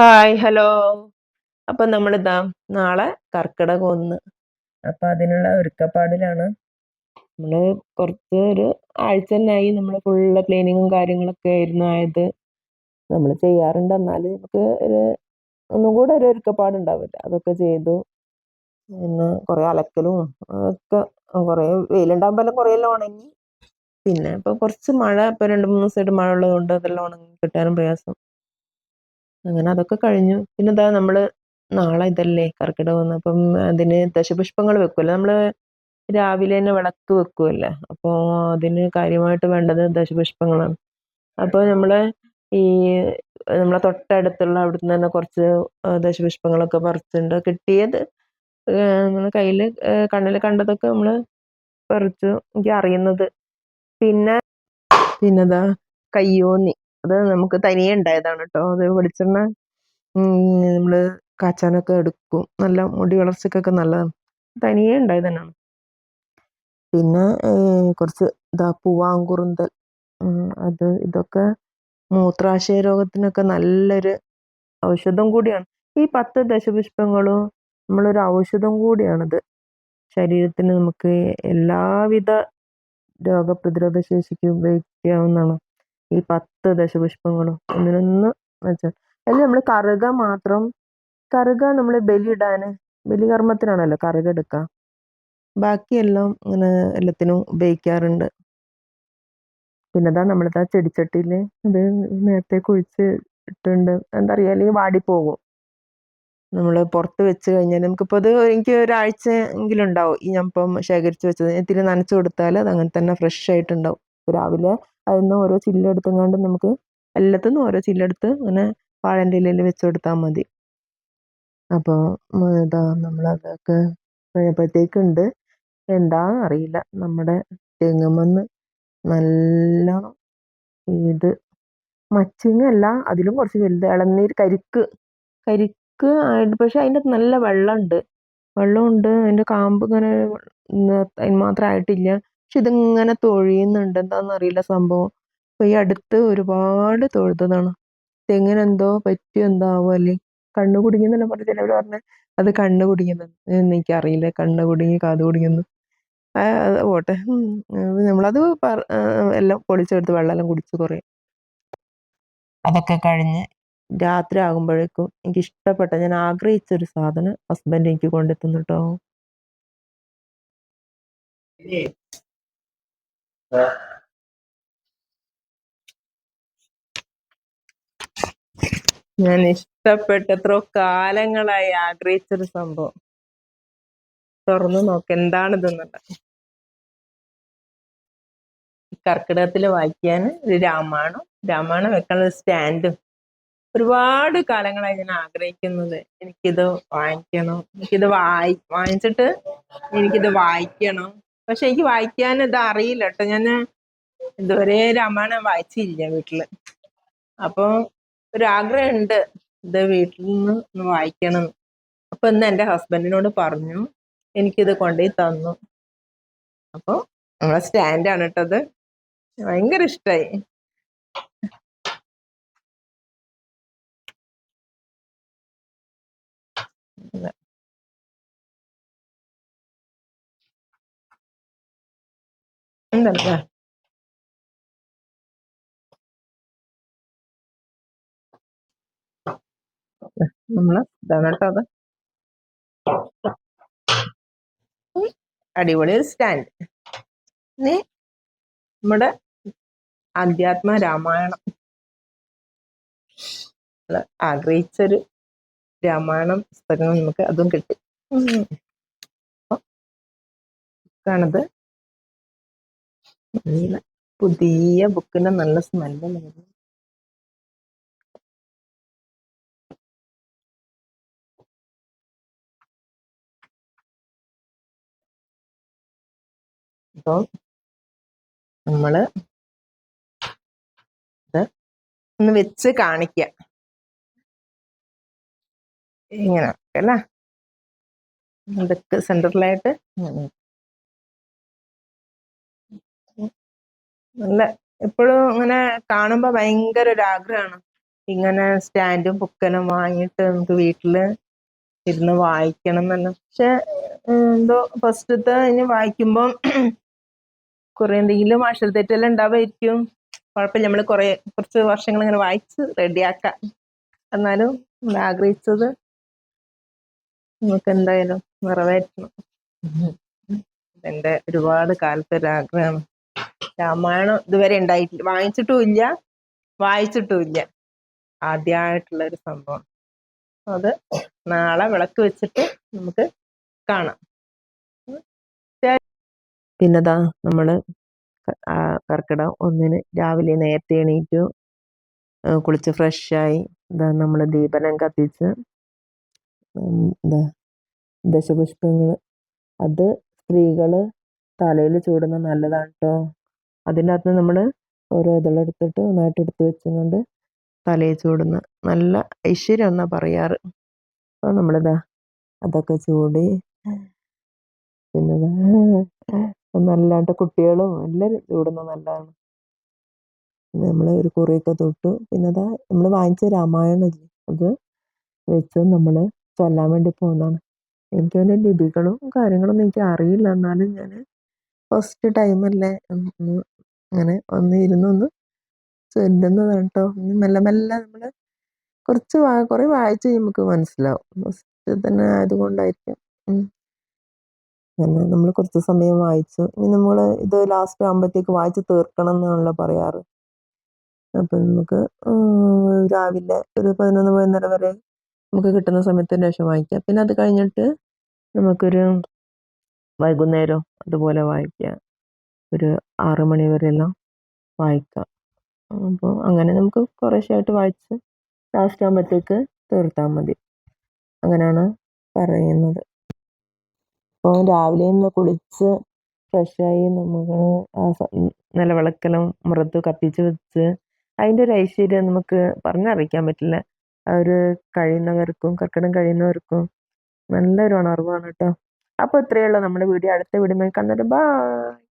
Hi hello. അപ്പൊ നമ്മളിതാ നാളെ കർക്കിടകം ഒന്ന്. അപ്പൊ അതിനുള്ള ഒരുക്കപ്പാടിലാണ്. നമ്മൾ കുറച്ച് ഒരു ആഴ്ച തന്നെയായി നമ്മൾ ഫുള്ള് ക്ലീനിങ്ങും കാര്യങ്ങളൊക്കെ ആയിരുന്നു ആയത്. നമ്മൾ ചെയ്യാറുണ്ട്. എന്നാൽ നമുക്ക് ഒരു ഒന്നും കൂടെ ഒരു ഒരുക്കപ്പാടുണ്ടാവില്ല അതൊക്കെ ചെയ്തു. പിന്നെ കുറേ അലക്കലും ഒക്കെ കുറേ വെയിലുണ്ടാകുമ്പോൾ കുറേ എല്ലാം ഉണങ്ങി. പിന്നെ ഇപ്പൊ കുറച്ച് മഴ ഇപ്പൊ രണ്ട് മൂന്ന് ദിവസമായിട്ട് മഴ ഉള്ളതുകൊണ്ട് അതെല്ലാം ഉണങ്ങി കിട്ടാനും പ്രയാസം. അങ്ങനെ അതൊക്കെ കഴിഞ്ഞു. പിന്നെ എന്താ നമ്മൾ നാളെ ഇതല്ലേ കർക്കിടകം അപ്പം അതിന് ദശപുഷ്പങ്ങൾ വെക്കുമല്ലോ നമ്മൾ രാവിലെ തന്നെ വിളക്ക് വെക്കുമല്ലേ അപ്പോൾ അതിന് കാര്യമായിട്ട് വേണ്ടത് ദശപുഷ്പങ്ങളാണ്. അപ്പോൾ നമ്മൾ ഈ നമ്മളെ തൊട്ടടുത്തുള്ള അവിടുന്ന് തന്നെ കുറച്ച് ദശപുഷ്പങ്ങളൊക്കെ പറിച്ചിട്ടുണ്ട് കിട്ടിയത് നമ്മളെ കയ്യിൽ കണ്ണിൽ കണ്ടതൊക്കെ നമ്മൾ പറിച്ചു. എനിക്ക് അറിയുന്നത്. പിന്നെ പിന്നെതാ കയ്യോന്നി. അത് നമുക്ക് തനിയെ ഉണ്ടായതാണ് കേട്ടോ അത് വെളിച്ചെണ്ണ നമ്മൾ കാച്ചാനൊക്കെ എടുക്കും. നല്ല മുടി വളർച്ചയ്ക്കൊക്കെ നല്ലതാണ്. തനിയെ ഉണ്ടായത് തന്നെയാണ്. പിന്നെ കുറച്ച് ഇതാ പൂവാങ്കുറുന്തൽ അത് ഇതൊക്കെ മൂത്രാശയ രോഗത്തിനൊക്കെ നല്ലൊരു ഔഷധം കൂടിയാണ്. ഈ പത്ത് ദശപുഷ്പങ്ങളും നമ്മളൊരു ഔഷധം കൂടിയാണിത്. ശരീരത്തിന് നമുക്ക് എല്ലാവിധ രോഗപ്രതിരോധ ശേഷിക്കും ഉപയോഗിക്കാവുന്നതാണ്. ഈ പത്ത് ദശപുഷ്പങ്ങളും ഒന്നിനൊന്ന് വെച്ചാൽ അതിൽ നമ്മൾ കറുക മാത്രം കറുക നമ്മൾ ബലിയിടാൻ ബലികർമ്മത്തിനാണല്ലോ കറുക എടുക്കുക ബാക്കിയെല്ലാം ഇങ്ങനെ എല്ലാത്തിനും ഉപയോഗിക്കാറുണ്ട്. പിന്നെ അതാ നമ്മളിതാ ചെടിച്ചട്ടിയിൽ ഇത് നേരത്തെ കുഴിച്ച് ഇട്ടുണ്ട് എന്താ പറയുക അല്ലെങ്കിൽ വാടിപ്പോകും. നമ്മൾ പുറത്ത് വെച്ച് കഴിഞ്ഞാൽ നമുക്കിപ്പോൾ അത് എനിക്ക് ഒരാഴ്ച എങ്കിലും ഉണ്ടാവും ഈ ഞാൻ ഇപ്പം ശേഖരിച്ച് വെച്ചത്. ഇത്തിരി നനച്ച് കൊടുത്താൽ അത് അങ്ങനെ തന്നെ ഫ്രഷ് ആയിട്ടുണ്ടാവും. രാവിലെ അതിൽ നിന്ന് ഓരോ ചില്ലെടുത്തുകൊണ്ട് നമുക്ക് എല്ലാത്തുനിന്നും ഓരോ ചില്ലെടുത്ത് ഇങ്ങനെ വാഴന്റെ ഇലയിൽ വെച്ച് കൊടുത്താൽ മതി അപ്പോൾ ഇതാ നമ്മളതൊക്കെ കഴിഞ്ഞപ്പോഴത്തേക്കുണ്ട് എന്താണെന്ന് അറിയില്ല. നമ്മുടെ തെങ്ങുമെന്ന് നല്ലോണം ഇത് മച്ചിങ്ങല്ല. അതിലും കുറച്ച് വലുത് ഇളനീർ കരിക്ക് കരിക്ക് ആയിട്ട് പക്ഷെ അതിന്റെ നല്ല വെള്ളമുണ്ട്. വെള്ളമുണ്ട്. അതിന്റെ കാമ്പ് ഇങ്ങനെ അതിന് മാത്രം ആയിട്ടില്ല. പക്ഷെ ഇതിങ്ങനെ തൊഴിയുന്നുണ്ട് എന്താണെന്നറിയില്ല സംഭവം. അപ്പോൾ ഈ അടുത്ത് ഒരുപാട് തൊഴുതതാണ്. തെങ്ങിന് എന്തോ പറ്റിയോ എന്തോ ആവോ കണ്ണു കുടുങ്ങിയെന്നല്ല പറഞ്ഞ് ചിലവർ പറഞ്ഞ. അത് കണ്ണു കുടുങ്ങിയെന്ന് എനിക്കറിയില്ല. കണ്ണ് കുടുങ്ങി കാത് കുടുങ്ങിയെന്ന്. പോട്ടെ. നമ്മളത് എല്ലാം പൊളിച്ചെടുത്ത് വെള്ളമെല്ലാം കുടിച്ച് കുറേ. അതൊക്കെ കഴിഞ്ഞ് രാത്രി ആകുമ്പോഴേക്കും എനിക്ക് ഇഷ്ടപ്പെട്ട ഞാൻ ആഗ്രഹിച്ച ഒരു സാധനം ഹസ്ബൻഡ് എനിക്ക് കൊണ്ടെത്തുന്നു കേട്ടോ ഞാൻ ഇഷ്ടപ്പെട്ട എത്രയോ കാലങ്ങളായി ആഗ്രഹിച്ചൊരു സംഭവം. തുറന്നു നോക്ക എന്താണിതെന്നുള്ളത് കർക്കിടകത്തിൽ വായിക്കാൻ ഒരു രാമായണം രാമായണം വെക്കാനുള്ള സ്റ്റാൻഡും. ഒരുപാട് കാലങ്ങളായി ഞാൻ ആഗ്രഹിക്കുന്നത് എനിക്കിത് വാങ്ങിക്കണം എനിക്കിത് വായി വാങ്ങിച്ചിട്ട് എനിക്കിത് വായിക്കണം. പക്ഷെ എനിക്ക് വായിക്കാൻ ഇത് അറിയില്ല കേട്ടോ ഞാൻ ഇതുവരെ രാമായണം വായിച്ചില്ല വീട്ടിൽ. അപ്പൊ ഒരാഗ്രഹമുണ്ട് ഇത് വീട്ടിൽ നിന്ന് ഒന്ന് വായിക്കണം. അപ്പൊ ഇന്ന് എന്റെ ഹസ്ബൻഡിനോട് പറഞ്ഞു എനിക്കിത് കൊണ്ടുപോയി തന്നു. അപ്പോൾ നമ്മളെ സ്റ്റാൻഡാണ് കേട്ടത് ഭയങ്കര ഇഷ്ടമായി എന്തല്ലേ നമ്മൾ ഇതാണ് അടിപൊളി ഒരു സ്റ്റാൻഡ്. ഇനി നമ്മുടെ അധ്യാത്മ രാമായണം. ആഗ്രഹിച്ചൊരു രാമായണം പുസ്തകം നമുക്ക് അതും കിട്ടി. ബുക്കാണത് നല്ല പുതിയ ബുക്കിന്റെ നല്ല സ്മെല്ലുള്ളത് അപ്പോൾ നമ്മൾ ഇത് ഒന്ന് വെച്ച് കാണിക്ക. ഇങ്ങനെ അല്ലേ? സെന്ററിലായിട്ട് നല്ല എപ്പോഴും ഇങ്ങനെ കാണുമ്പോ ഭയങ്കര ഒരു ആഗ്രഹമാണ് ഇങ്ങനെ സ്റ്റാൻഡും ബുക്കെല്ലാം വാങ്ങിയിട്ട് നമുക്ക് വീട്ടിൽ ഇരുന്ന് വായിക്കണം എന്നല്ല പക്ഷെ എന്തോ ഫസ്റ്റത്തെ ഇനി വായിക്കുമ്പോൾ കുറെ എന്തെങ്കിലും അക്ഷര തെറ്റെല്ലാം ഉണ്ടാവുമായിരിക്കും കുഴപ്പമില്ല നമ്മൾ കുറെ കുറച്ച് വർഷങ്ങൾ ഇങ്ങനെ വായിച്ച് റെഡിയാക്കാം. എന്നാലും നമ്മൾ ആഗ്രഹിച്ചത് നമുക്ക് എന്തായാലും നിറവേറ്റണം എന്റെ ഒരുപാട് കാലത്തെ ഒരു ആഗ്രഹമാണ് രാമായണം ഇതുവരെ ഉണ്ടായിട്ടില്ല വാങ്ങിച്ചിട്ടും ഇല്ല വായിച്ചിട്ടും ഇല്ല ആദ്യമായിട്ടുള്ള ഒരു സംഭവം. അത് നാളെ വിളക്ക് വെച്ചിട്ട് നമുക്ക് കാണാം. പിന്നെതാ നമ്മൾ കർക്കിടം ഒന്നിന് രാവിലെ നേരത്തെ എണീറ്റു. കുളിച്ച് ഫ്രഷായി. ഇതാ നമ്മൾ ദീപനം കത്തിച്ച് എന്താ ദശപുഷ്പങ്ങൾ അത് സ്ത്രീകൾ തലയിൽ ചൂടുന്ന നല്ലതാണ് കേട്ടോ അതിനകത്ത് നമ്മൾ ഓരോ ഇതളെടുത്തിട്ട് നന്നായിട്ട് എടുത്ത് വെച്ചുകൊണ്ട് തലയിൽ ചൂടുന്ന നല്ല ഐശ്വര്യം എന്നാണ് പറയാറ്. അപ്പോൾ നമ്മളിതാ അതൊക്കെ ചൂടി പിന്നെ നല്ലാണ്ട് കുട്ടികളും എല്ലാവരും ചൂടുന്ന നല്ലതാണ്. നമ്മൾ ഒരു കുറിയൊക്കെ തൊട്ടു. പിന്നെ അതാ നമ്മൾ വാങ്ങിച്ച രാമായണ ഇല്ലേ? അത് വെച്ച് നമ്മൾ ചൊല്ലാൻ വേണ്ടി പോകുന്നതാണ് എനിക്ക് അതിന്റെ ലിപികളും കാര്യങ്ങളൊന്നും എനിക്ക് അറിയില്ല. എന്നാലും ഞാൻ ഫസ്റ്റ് ടൈമല്ലേ അങ്ങനെ ഒന്ന് ഇരുന്നൊന്ന് ചൊല്ലുന്നതാണ് കേട്ടോ മെല്ലെ മെല്ലെ നമ്മൾ കുറച്ച് വാ കുറേ വായിച്ച് നമുക്ക് മനസ്സിലാവും. തന്നെ ആയതുകൊണ്ടായിരിക്കും. അങ്ങനെ നമ്മൾ കുറച്ച് സമയം വായിച്ചു ഇനി നമ്മൾ ഇത് ലാസ്റ്റ് ആകുമ്പോഴത്തേക്ക് വായിച്ച് തീർക്കണം എന്നാണല്ലോ പറയാറ്. അപ്പം നമുക്ക് രാവിലെ ഒരു പതിനൊന്ന് പതിനൊന്നര വരെ നമുക്ക് കിട്ടുന്ന സമയത്തിന് ശേഷം വായിക്കാം. പിന്നെ അത് കഴിഞ്ഞിട്ട് നമുക്കൊരു വൈകുന്നേരം അതുപോലെ വായിക്കാം. ഒരു ആറ് മണി വരെയെല്ലാം വായിക്കാം. അപ്പോൾ അങ്ങനെ നമുക്ക് കുറേശ്ശായിട്ട് വായിച്ച് ലാസ്റ്റ് ആകുമ്പോഴത്തേക്ക് തീർത്താൽ മതി. അങ്ങനെയാണ് പറയുന്നത്. അപ്പോൾ രാവിലെ ഒന്ന് കുളിച്ച് ഫ്രഷായി നമുക്ക് നിലവിളക്കെല്ലാം മുറത്ത് കത്തിച്ച് വെച്ച് അതിന്റെ ഒരു ഐശ്വര്യം നമുക്ക് പറഞ്ഞറിയിക്കാൻ പറ്റില്ല. ഒരു കഴിയുന്നവർക്കും കർക്കിടം കഴിയുന്നവർക്കും നല്ലൊരു ഉണർവാണ് കേട്ടോ. അപ്പോൾ ഇത്രയേ ഉള്ളൂ. നമ്മുടെ വീഡിയോ അടുത്ത വീഡിയോ കണ്ടിട്ട് ബായ്